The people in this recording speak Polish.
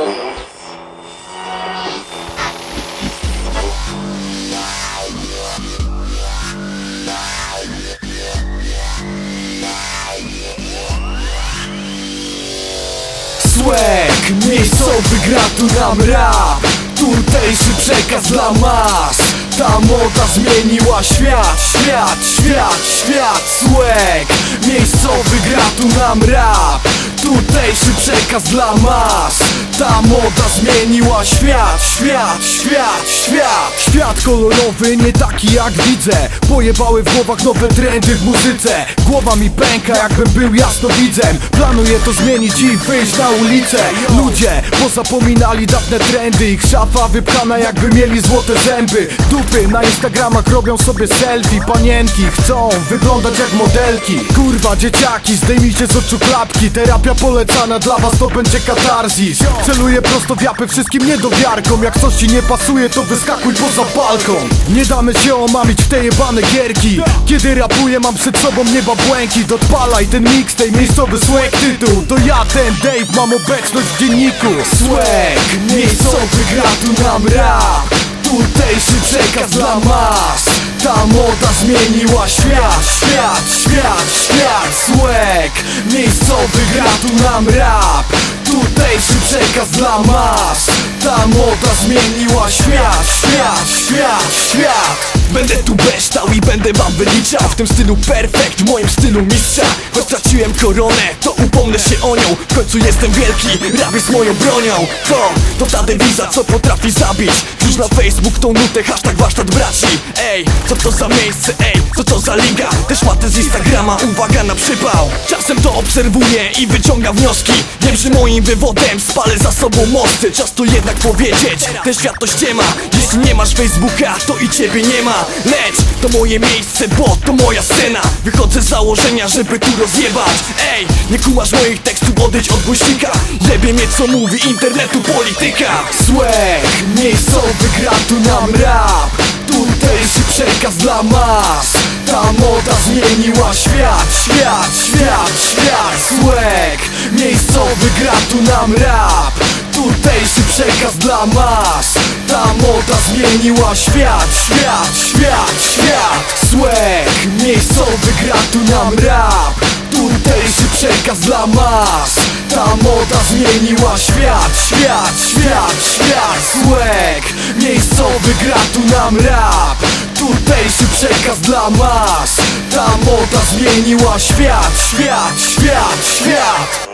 Swag, miejscowy gra tu nam rap. Tutejszy przekaz dla mas. Ta moda zmieniła świat, świat, świat, świat. Swag, miejscowy gra tu nam rap. Tutejszy przekaz dla mas Ta moda zmieniła świat, świat, świat, świat Świat. Kolorowy, nie taki jak widzę. Pojebały w głowach nowe trendy w muzyce. Głowa mi pęka jakbym był jasnowidzem. Planuję to zmienić i wyjść na ulicę. Ludzie pozapominali dawne trendy. Ich szafa wypchana jakby mieli złote zęby. Dupy na Instagramach robią sobie selfie. Panienki chcą wyglądać jak modelki. Kurwa dzieciaki zdejmijcie z oczu klapki. Terapia polecana dla was to będzie katarzis. Celuję prosto w japy wszystkim niedowiarkom. Jak coś ci nie pasuje to wyskakuj poza balkon. Nie damy się omamić w te jebane gierki. Kiedy rapuję mam przed sobą nieba błękit. Odpalaj ten mixtape, miejscowy swag tytuł. To ja ten Dave, mam obecność w dzienniku. Swag, miejscowy gra tu nam rap. Tutejszy przekaz dla mas. Ta moda zmieniła świat, świat, świat, świat. Swag, miejscowy gra tu nam rap. Tutejszy przekaz dla mas Ta moda zmieniła świat, świat, świat, świat. Będę tu beształ i będę wam wyliczał. W tym stylu perfekt, w moim stylu mistrza. Choć straciłem koronę, to upomnę się o nią. W końcu jestem wielki, rap jest moją bronią. To, to ta dewiza, co potrafi zabić Wrzuć na Facebook tą nutę, hashtag warsztat braci. Ej, co to za miejsce, ej, co to za liga? Te szmaty z Instagrama, uwaga na przypał. Czasem to obserwuję i wyciągam wnioski. Wiem, że moim wywodem spalę za sobą mosty. Czas to jednak powiedzieć, ten świat to ściema Jeśli nie masz Facebooka, to i ciebie nie ma. Lecz to moje miejsce, bo to moja scena. Wychodzę z założenia, żeby tu rozjebać. Ej, nie kumasz moich tekstów, odejdź od głośnika. Jebie mnie co mówi internetu polityka. Swag, miejscowy gra tu nam rap. Tutejszy przekaz dla mas. Ta moda zmieniła świat, świat, świat, świat. Swag, miejscowy gra tu nam rap. Tutejszy przekaz dla mas. Ta moda zmieniła świat, świat, świat, świat. Swag, miejscowy gra tu nam rap. Tutejszy przekaz dla mas. Ta moda zmieniła świat, świat, świat, świat. Swag, miejscowy gra tu nam rap. Tutejszy przekaz dla mas. Ta moda zmieniła świat, świat, świat, świat